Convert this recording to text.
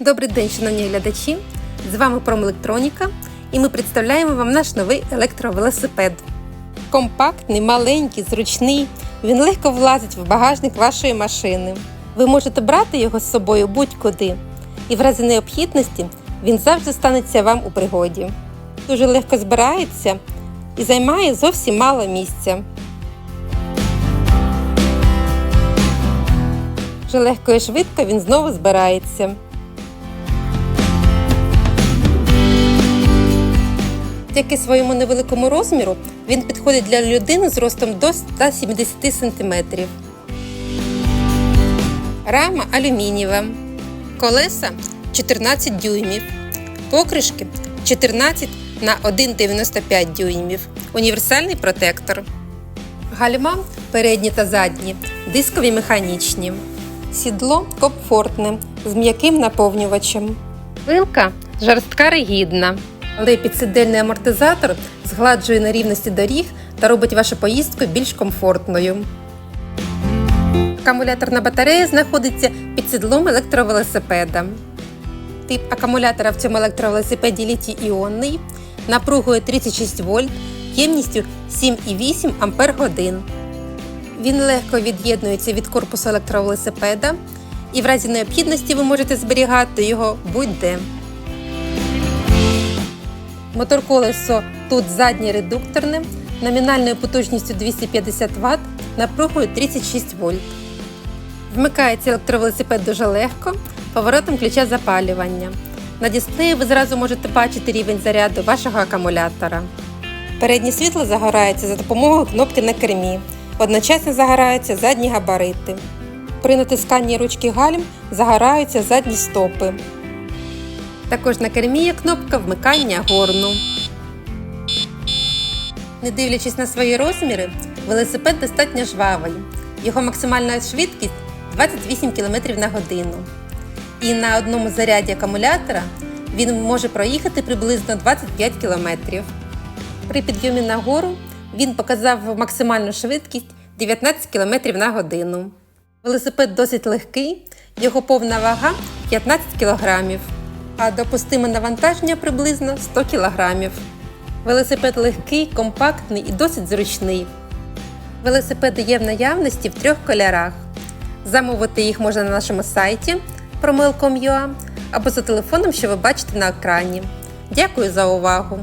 Добрий день, шановні глядачі! З вами Промелектроніка і ми представляємо вам наш новий електровелосипед. Компактний, маленький, зручний. Він легко влазить в багажник вашої машини. Ви можете брати його з собою будь-куди, і в разі необхідності він завжди станеться вам у пригоді. Дуже легко збирається і займає зовсім мало місця. Вже легко і швидко він знову збирається. Завдяки своєму невеликому розміру він підходить для людини з ростом до 170 см. Рама алюмінієва. Колеса 14 дюймів. Покришки 14 на 1,95 дюймів. Універсальний протектор. Гальма передні та задні, дискові механічні. Сідло комфортне з м'яким наповнювачем. Вилка жорстка ригідна, але підсидельний амортизатор згладжує нерівності доріг та робить вашу поїздку більш комфортною. Акумуляторна батарея знаходиться під сідлом електровелосипеда. Тип акумулятора в цьому електровелосипеді літій-іонний, напругою 36 вольт, ємністю 7,8 Ах. Він легко від'єднується від корпусу електровелосипеда і в разі необхідності ви можете зберігати його будь-де. Мотор колесо тут заднє редукторне, номінальною потужністю 250 Вт, напругою 36 вольт. Вмикається електровелосипед дуже легко поворотом ключа запалювання. На дисплеї ви зразу можете бачити рівень заряду вашого акумулятора. Переднє світло загорається за допомогою кнопки на кермі. Одночасно загораються задні габарити. При натисканні ручки гальм загораються задні стопи. Також на кермі є кнопка вмикання горну. Не дивлячись на свої розміри, велосипед достатньо жвавий. Його максимальна швидкість 28 км на годину. І на одному заряді акумулятора він може проїхати приблизно 25 км. При підйомі на гору він показав максимальну швидкість 19 км на годину. Велосипед досить легкий, його повна вага 15 кг, а допустиме навантаження приблизно 100 кг. Велосипед легкий, компактний і досить зручний. Велосипеди є в наявності в трьох кольорах. Замовити їх можна на нашому сайті promil.com.ua або за телефоном, що ви бачите на екрані. Дякую за увагу!